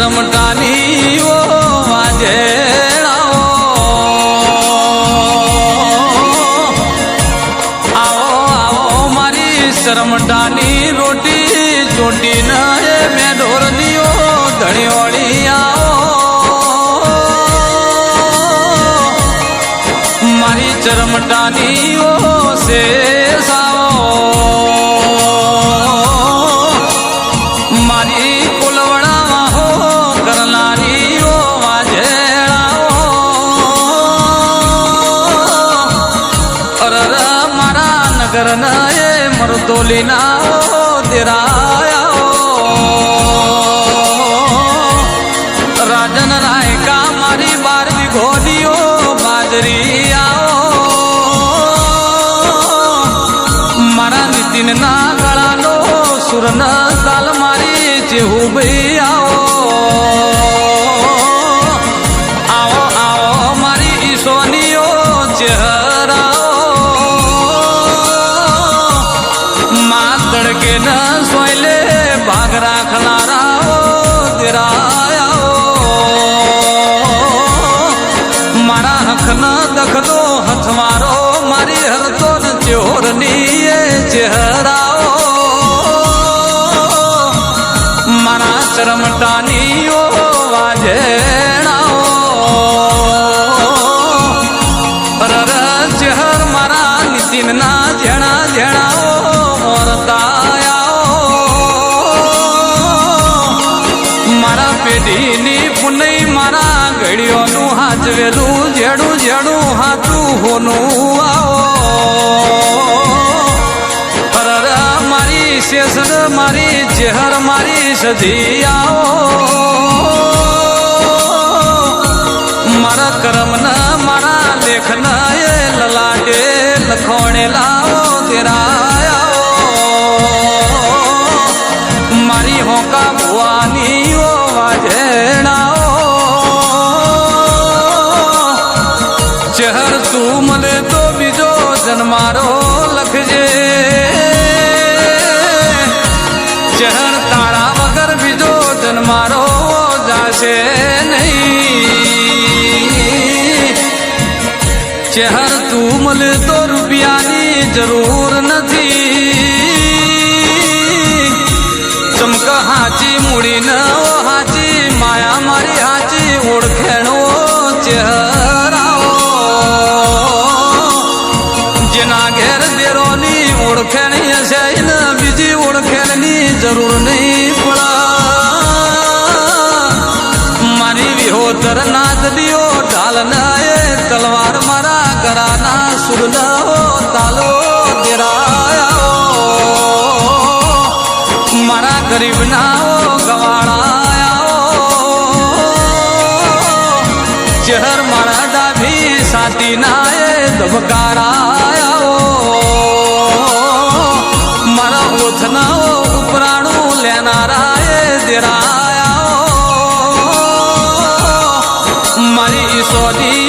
રમટાની ઓ વાજેણાઓ આવો આવો, મારી શરમટાની રોટી, ચોટી ન મેં ઢોરનીઓ ધણીઓળી આવો. મારી ચરમટાની ઓ શેષાઓ મારી નગર એ મરતોલી ના દેરાયા રાજન રાયકા મારી બારવી ઘોડીઓ બાજરી મારા નીતિન ના ગળાનો સુર ન તાલ મારી જેવું ભાઈ ન હથ હથવારો મારી હરતો ન ચોરની એ ચહેરાઓ. મારા ચરમટાની ઓ વાજે ચહેર મારા નીતિન ના જેણા પેઢીની પુનઈ મારા ઘડીઓનું હાચવેલું જેડું જેડું હાચું હોનું આવો. મારી શેષર મારી ચહેર મારી સધી આવો. જન્મારો લખજે. ચહર તારા વગર બીજો જન્મારો જાશે નહીં. ચહેર તું મળે તો રૂપિયાની જરૂર નથી. ચમક હાચી મૂડી ન ઘેર દેરોની ઓળખેણી હશે. ને બીજી ઓળખેણની જરૂર નહીં પડા. મારી વિહોતર દિયો ઢાલ એ તલવાર મારા કરાના સુરલાઓ તાલો દેરાયાઓ મારા ગરીબ નાઓ ગવાળાયાઓ ચહેર મારા ડાભી સાતી ના એ ધબકારા સોદી